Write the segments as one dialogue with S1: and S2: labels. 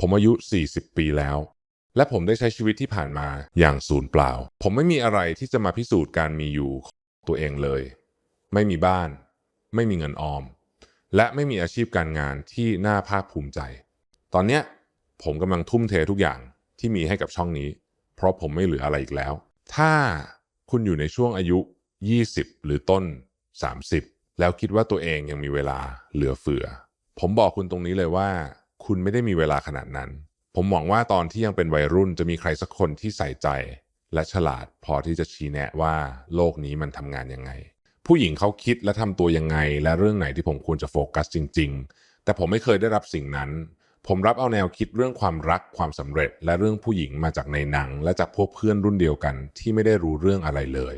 S1: ผมอายุ 40 ปีแล้ว และผมได้ใช้ชีวิตที่ผ่านมาอย่างศูนย์เปล่า ผมไม่มีอะไรที่จะมาพิสูจน์การมีอยู่ของตัวเองเลย ไม่มีบ้าน ไม่มีเงินออม และไม่มีอาชีพการงานที่น่าภาคภูมิใจ ตอนเนี้ยผมกำลังทุ่มเททุกอย่างที่มีให้กับช่องนี้ เพราะผมไม่เหลืออะไรอีกแล้ว ถ้าคุณอยู่ในช่วงอายุ 20 หรือต้น 30 แล้วคิดว่าตัวเองยังมีเวลาเหลือเฟือ ผมบอกคุณตรงนี้เลยว่า คุณไม่ได้มีเวลาขนาดนั้น ผมหวังว่าตอนที่ยังเป็นวัยรุ่นจะมีใครสักคนที่ใส่ใจ และฉลาดพอที่จะชี้แนะว่าโลกนี้มันทำงานยังไง ผู้หญิงเขาคิดและทำตัวยังไง และเรื่องไหนที่ผมควรจะโฟกัสจริง ๆ แต่ผมไม่เคยได้รับสิ่งนั้น ผมรับเอาแนวคิดเรื่องความรักความสำเร็จ และเรื่องผู้หญิงมาจากในหนัง และจากพวกเพื่อนรุ่นเดียวกันที่ไม่ได้รู้เรื่องอะไรเลย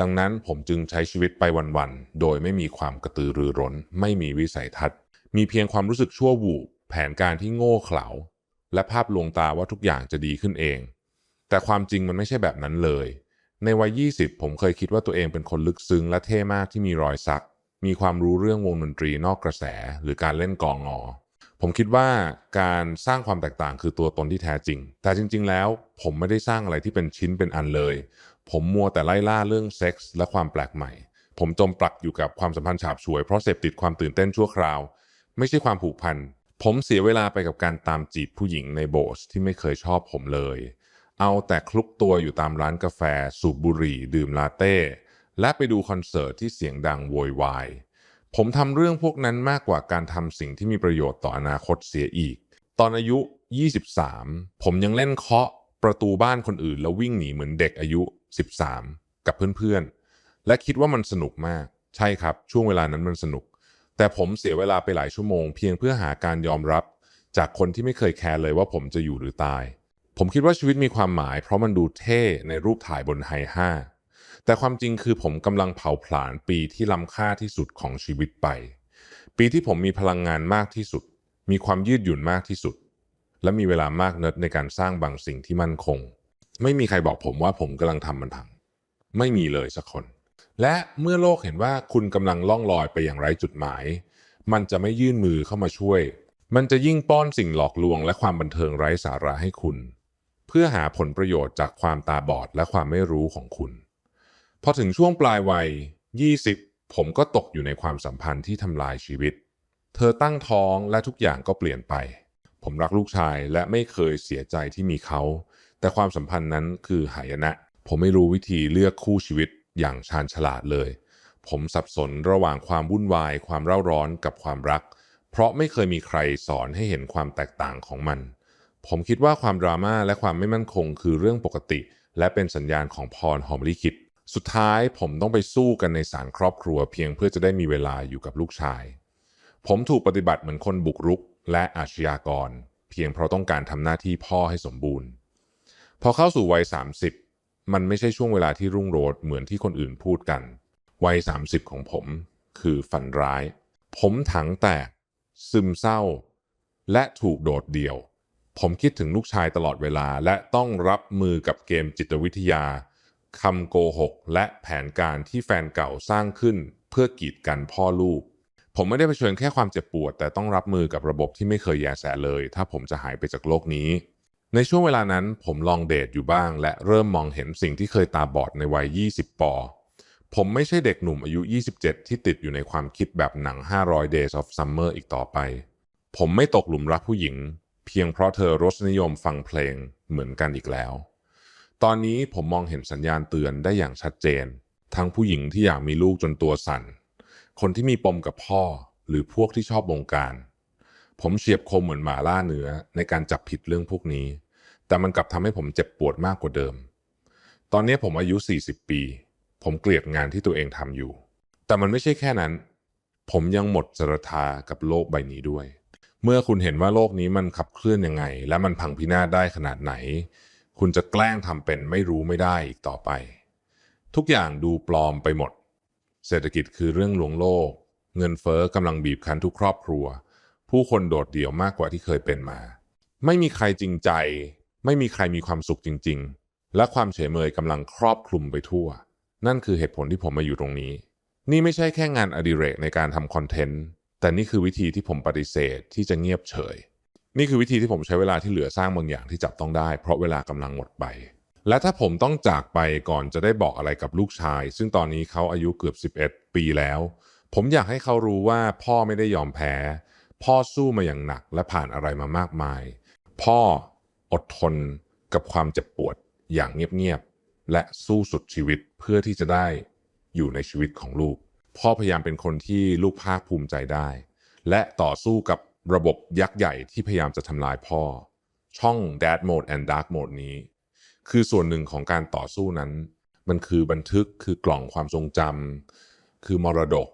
S1: ดังนั้นผมจึงใช้ชีวิตไปวัน ๆ โดยไม่มีความกระตือรือร้น ไม่มีวิสัยทัศน์ มีเพียงความรู้สึกชั่ววูบ แผนการที่โง่เขลาและภาพลวงตาว่าทุกอย่างจะดีขึ้นเอง แต่ความจริงมันไม่ใช่แบบนั้นเลย ในวัย 20 ผมเคยคิดว่าตัวเองเป็นคนลึกซึ้งและเท่มากที่มีรอยสัก มีความรู้เรื่องวงดนตรีนอกกระแส หรือการเล่นกองอผมคิดว่าการสร้างความแตกต่างคือตัวตนที่แท้จริง แต่จริง ๆ แล้ว ผมไม่ได้สร้างอะไรที่เป็นชิ้นเป็นอันเลย ผมมัวแต่ไล่ล่าเรื่องเซ็กส์และความแปลกใหม่ ผมจมปลักอยู่กับความสัมพันธ์ฉาบฉวยเพราะเสพติดความตื่นเต้นชั่วคราว ไม่ใช่ความผูกพัน ผมเสียเวลาไปกับการตามจีบผู้หญิงในโบสถ์ที่ไม่เคยชอบผมเลย เอาแต่คลุกตัวอยู่ตามร้านกาแฟ สูบบุหรี่ ดื่มลาเต้ และไปดูคอนเสิร์ตที่เสียงดังโวยวาย ผมทำเรื่องพวกนั้นมากกว่าการทำสิ่งที่มีประโยชน์ต่ออนาคตเสียอีก ตอนอายุ 23 ผมยังเล่นเคาะประตูบ้านคนอื่น แล้ววิ่งหนีเหมือนเด็กอายุ 13 กับเพื่อนๆ และคิดว่ามันสนุกมาก ใช่ครับ ช่วงเวลานั้นมันสนุก แต่ผมเสียเวลาไปหลายชั่วโมงเพียงเพื่อหาการยอมรับ จากคนที่ไม่เคยแคร์เลยว่าผมจะอยู่หรือตาย ผมคิดว่าชีวิตมีความหมาย เพราะมันดูเท่ในรูปถ่ายบนไฮห้าแต่ความจริงคือผมกำลังเผาผลาญปีที่ล้ำค่าที่สุดของชีวิตไป ปีที่ผมมีพลังงานมากที่สุด มีความยืดหยุ่นมากที่สุด และมีเวลามากเนิดในการสร้างบางสิ่งที่มั่นคง ไม่มีใครบอกผมว่าผมกำลังทำมันพัง ไม่มีเลยสักคน และเมื่อโลกเห็นว่าคุณกำลังล่องลอยไปอย่างไร้จุดหมาย มันจะไม่ยื่นมือเข้ามาช่วย มันจะยิ่งป้อนสิ่งหลอกลวงและความบันเทิงไร้สาระให้คุณ เพื่อหาผลประโยชน์จากความตาบอดและความไม่รู้ของคุณ พอถึงช่วงปลายวัย 20 ผมก็ตกอยู่ในความสัมพันธ์ที่ทำลายชีวิต เธอตั้งท้องและทุกอย่างก็เปลี่ยนไป ผมรักลูกชายและไม่เคยเสียใจที่มีเขา แต่ความสัมพันธ์นั้นคือหายนะ ผมไม่รู้วิธีเลือกคู่ชีวิต อย่างชาญฉลาดเลย ผมสับสนระหว่างความวุ่นวาย ความเร่าร้อนกับความรัก เพราะไม่เคยมีใครสอนให้เห็นความแตกต่างของมัน ผมคิดว่าความดราม่าและความไม่มั่นคงคือเรื่องปกติ และเป็นสัญญาณของพรหอมลิขิตสุดท้ายผมต้องไปสู้กันในศาลครอบครัวเพียงเพื่อจะได้มีเวลาอยู่กับลูกชาย ผมถูกปฏิบัติเหมือนคนบุกรุกและอาชญากร เพียงเพราะต้องการทำหน้าที่พ่อให้สมบูรณ์ พอเข้าสู่วัย 30 มันไม่ใช่ช่วงเวลาที่รุ่งโรจน์เหมือนที่คนอื่นพูดกัน วัย 30 ของผมคือฝันร้าย ผมถังแตก ซึมเศร้า และถูกโดดเดี่ยว ผมคิดถึงลูกชายตลอดเวลา และต้องรับมือกับเกมจิตวิทยาคำโกหก และแผนการที่แฟนเก่าสร้างขึ้น เพื่อกีดกันพ่อลูก ผมไม่ได้เผชิญแค่ความเจ็บปวด แต่ต้องรับมือกับระบบที่ไม่เคยแยแสเลย ถ้าผมจะหายไปจากโลกนี้ ในช่วงเวลานั้นผมลองเดทอยู่บ้าง และเริ่มมองเห็นสิ่งที่เคยตาบอดในวัย 20 ปอ ผมไม่ใช่เด็กหนุ่มอายุ 27 ที่ติดอยู่ในความคิดแบบหนัง 500 Days of Summer อีกต่อไป ผมไม่ตกหลุมรักผู้หญิง เพียงเพราะเธอรสนิยมฟังเพลงเหมือนกันอีกแล้ว ตอนนี้ผมมองเห็นสัญญาณเตือนได้อย่างชัดเจน ทั้งผู้หญิงที่อยากมีลูกจนตัวสั่น คนที่มีปมกับพ่อ หรือพวกที่ชอบบงการผมเฉียบคมเหมือนหมาล่าเนื้อในการจับผิดเรื่องพวกนี้ แต่มันกลับทำให้ผมเจ็บปวดมากกว่าเดิม ตอนนี้ผมอายุ 40 ปี ผมเกลียดงานที่ตัวเองทำอยู่ แต่มันไม่ใช่แค่นั้น ผมยังหมดศรัทธากับโลกใบนี้ด้วย เมื่อคุณเห็นว่าโลกนี้มันขับเคลื่อนยังไง และมันพังพินาศได้ขนาดไหน คุณจะแกล้งทำเป็นไม่รู้ไม่ได้อีกต่อไป ทุกอย่างดูปลอมไปหมด เศรษฐกิจคือเรื่องลวงโลก เงินเฟอ้อกำลังบีบคั้นทุกครอบครัว ผู้คนโดดเดี่ยวมากกว่าที่เคยเป็นมา ไม่มีใครจริงใจ ไม่มีใครมีความสุขจริง ๆ และความเฉยเมยกำลังครอบคลุมไปทั่ว นั่นคือเหตุผลที่ผมมาอยู่ตรงนี้ นี่ไม่ใช่แค่งานอดิเรกในการทำคอนเทนต์ แต่นี่คือวิธีที่ผมปฏิเสธที่จะเงียบเฉย นี่คือวิธีที่ผมใช้เวลาที่เหลือสร้างบางอย่างที่จับต้องได้ เพราะเวลากำลังหมดไป และถ้าผมต้องจากไปก่อนจะได้บอกอะไรกับลูกชาย ซึ่งตอนนี้เขาอายุเกือบ 11 ปีแล้ว ผมอยากให้เขารู้ว่าพ่อไม่ได้ยอมแพ้ พ่อสู้มาอย่างหนักและผ่านอะไรมามากมาย พ่อ อดทนกับความเจ็บปวดอย่างเงียบๆและสู้สุดชีวิตเพื่อที่จะได้อยู่ในชีวิตของลูก พ่อพยายามเป็นคนที่ลูกภาคภูมิใจได้ และต่อสู้กับระบบยักษ์ใหญ่ที่พยายามจะทำลายพ่อ ช่อง Dad Mode and Dark Mode นี้ คือส่วนหนึ่งของการต่อสู้นั้น มันคือบันทึกคือกล่องความทรงจำคือมรดก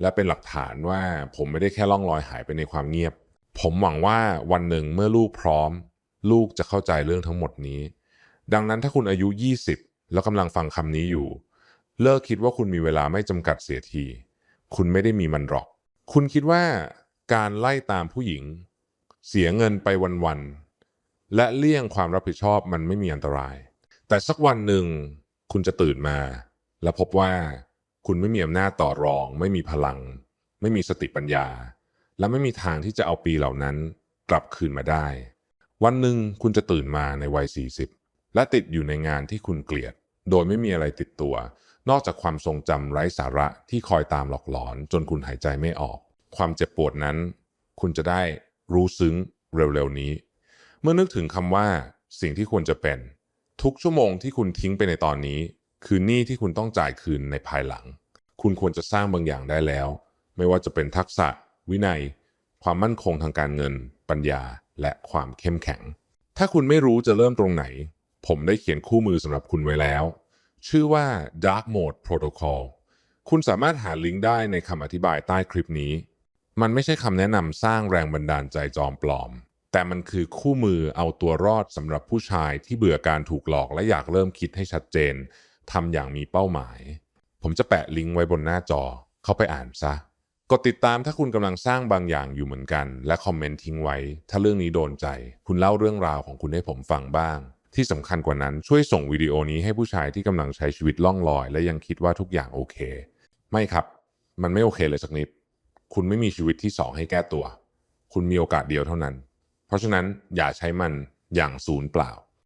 S1: และเป็นหลักฐานว่าผมไม่ได้แค่ล่องลอยหายไปในความเงียบ ผมหวังว่าวันหนึ่งเมื่อลูกพร้อม ลูกจะเข้าใจเรื่องทั้งหมดนี้ ดังนั้นถ้าคุณอายุ 20 แล้วกำลังฟังคำนี้อยู่ เลิกคิดว่าคุณมีเวลาไม่จำกัดเสียที คุณไม่ได้มีมันหรอก คุณคิดว่าการไล่ตามผู้หญิง เสียเงินไปวันๆ และเลี่ยงความรับผิดชอบมันไม่มีอันตราย แต่สักวันหนึ่งคุณจะตื่นมา และพบว่าคุณไม่มีอำนาจต่อรอง ไม่มีพลัง ไม่มีสติปัญญา และไม่มีทางที่จะเอาปีเหล่านั้นกลับคืนมาได้ วันหนึ่งคุณจะตื่นมาในวัย 40 และติดอยู่ในงานที่คุณเกลียด โดยไม่มีอะไรติดตัว นอกจากความทรงจำไร้สาระที่คอยตามหลอกหลอน จนคุณหายใจไม่ออก ความเจ็บปวดนั้น คุณจะได้รู้ซึ้งเร็วๆนี้ เมื่อนึกถึงคำว่าสิ่งที่ควรจะเป็น ทุกชั่วโมงที่คุณทิ้งไปในตอนนี้ คือหนี้ที่คุณต้องจ่ายคืนในภายหลัง คุณควรจะสร้างบางอย่างได้แล้ว ไม่ว่าจะเป็นทักษะ วินัย ความมั่นคงทางการเงิน ปัญญา และความเข้มแข็ง ถ้าคุณไม่รู้จะเริ่มตรงไหน ผมได้เขียนคู่มือสำหรับคุณไว้แล้ว ชื่อว่า Dark Mode Protocol คุณสามารถหาลิงก์ได้ในคำอธิบายใต้คลิปนี้ มันไม่ใช่คำแนะนำสร้างแรงบันดาลใจจอมปลอม แต่มันคือคู่มือเอาตัวรอดสำหรับผู้ชายที่เบื่อการถูกหลอกและอยากเริ่มคิดให้ชัดเจนทำอย่างมีเป้าหมาย ผมจะแปะลิงก์ไว้บนหน้าจอ เข้าไปอ่านซะ กดติดตามถ้าคุณกำลังสร้างบางอย่างอยู่เหมือนกัน และคอมเมนต์ทิ้งไว้ ถ้าเรื่องนี้โดนใจ คุณเล่าเรื่องราวของคุณให้ผมฟังบ้าง ที่สำคัญกว่านั้นช่วยส่งวิดีโอนี้ให้ผู้ชายที่กำลังใช้ชีวิตล่องลอย และยังคิดว่าทุกอย่างโอเค ไม่ครับ มันไม่โอเคเลยสักนิด คุณไม่มีชีวิตที่สองให้แก้ตัว คุณมีโอกาสเดียวเท่านั้น เพราะฉะนั้นอย่าใช้มันอย่างศูนย์เปล่า